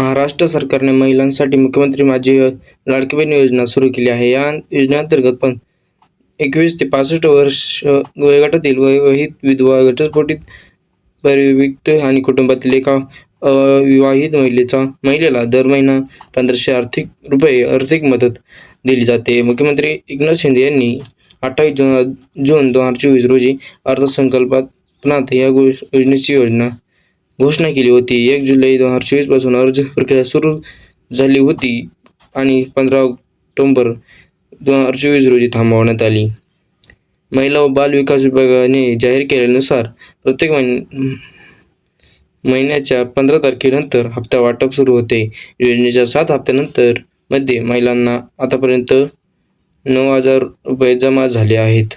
महाराष्ट्र सरकारने महिलांसाठी मुख्यमंत्री माझी लाडकी बहीण योजना सुरू केली आहे. या योजनेअंतर्गत पण एकवीस ते पासष्ट वर्ष वयोगटातील वैवाहित विधवा घटस्फोटीत परिविक्त आणि कुटुंबातील एका अविवाहित महिलेचा महिलेला दर महिना पंधराशे आर्थिक रुपये आर्थिक मदत दिली जाते. मुख्यमंत्री एकनाथ शिंदे यांनी अठ्ठावीस जून जून दोन हजार चोवीस रोजी अर्थसंकल्पात या योजनेची योजना घोषणा केली होती. एक जुलै दोन हजार चोवीसपासून अर्ज प्रक्रिया सुरू झाली होती आणि पंधरा ऑक्टोबर दोन हजार चोवीस रोजी थांबवण्यात आली. महिला व बाल विकास विभागाने जाहीर केल्यानुसार प्रत्येक महिन महिन्याच्या पंधरा तारखेनंतर हप्ता वाटप सुरू होते. योजनेच्या सात हप्त्यानंतरमध्ये महिलांना आतापर्यंत नऊ हजार रुपये जमा झाले आहेत.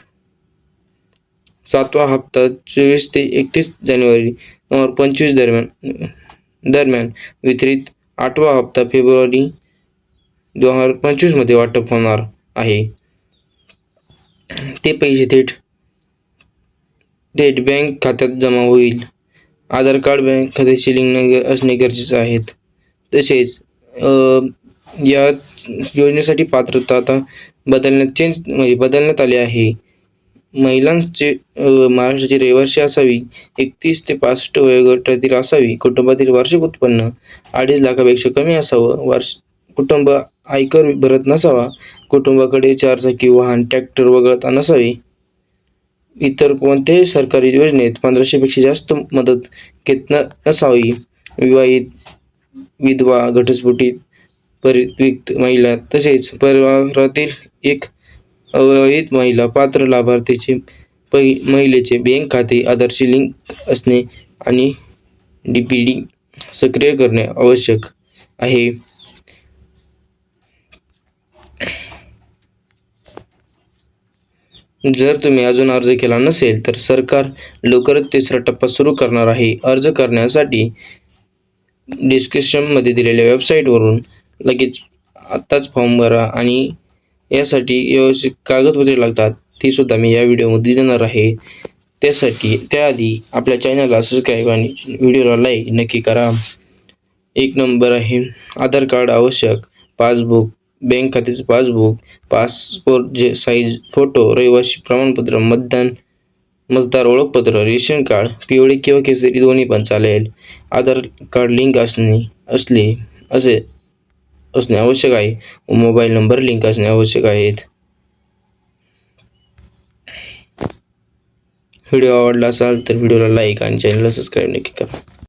सातवा हप्ता चोवीस ते एकतीस जानेवारी दोन पंचवीस दरम्यान दरम्यान वितरित आठवा हप्ता फेब्रुवारी दोन हजार पंचवीसमध्ये वाटप होणार आहे. ते पैसे थेट थेट बँक खात्यात जमा होईल. आधार कार्ड बँक खात्याशी लिंक न- असणे गरजेचे आहेत. तसेच या योजनेसाठी पात्रता आता बदलण्यात चेंज म्हणजे बदलण्यात आली आहे. महिलांचे महाराष्ट्राची रहिवासी असावी एकतीस ते पासष्ट वयोगटातील असावी कुटुंबातील वार्षिक उत्पन्न अडीच लाखापेक्षा कमी असावं वार्ष कुटुंब आयकर भरत नसावा कुटुंबाकडे चारचाकी वाहन ट्रॅक्टर वगळता नसावे. इतर कोणत्याही सरकारी योजनेत पंधराशेपेक्षा जास्त मदत घेत न नसावी. विवाहित विधवा घटस्फुटीत परित्यक्त महिला तसेच परिवारातील एक अविवाहित महिला पात्र लाभार्थीचे पै महिलेचे बँक खाते आधारशी लिंक असणे आणि डी पी डी सक्रिय करणे आवश्यक आहे. जर तुम्ही अजून अर्ज केला नसेल तर सरकार लवकरच तिसरा टप्पा सुरू करणार आहे. अर्ज करण्यासाठी डिस्क्रिप्शनमध्ये दिलेल्या वेबसाईटवरून लगेच आत्ताच फॉर्म भरा आणि यासाठी व्यवस्थित कागदपत्रे लागतात ती सुद्धा मी या व्हिडिओमध्ये देणार आहे. त्यासाठी त्याआधी आपल्या चॅनलला सबस्क्राईब आणि व्हिडिओला लाईक नक्की करा. एक नंबर आहे आधार कार्ड आवश्यक पासबुक बँक खात्याचं पासबुक पासपोर्ट जे साईज फोटो रहिवासी प्रमाणपत्र मतदान मतदार ओळखपत्र रेशन कार्ड पिवळे किंवा केसरी दोन्ही पण चालेल. आधार कार्ड लिंक असणे असले असे असणे आवश्यक आहे. व मोबाईल नंबर लिंक असणे आवश्यक आहेत. व्हिडिओ आवडला असाल तर व्हिडिओला लाईक आणि चॅनलला सबस्क्राईब नक्की करा.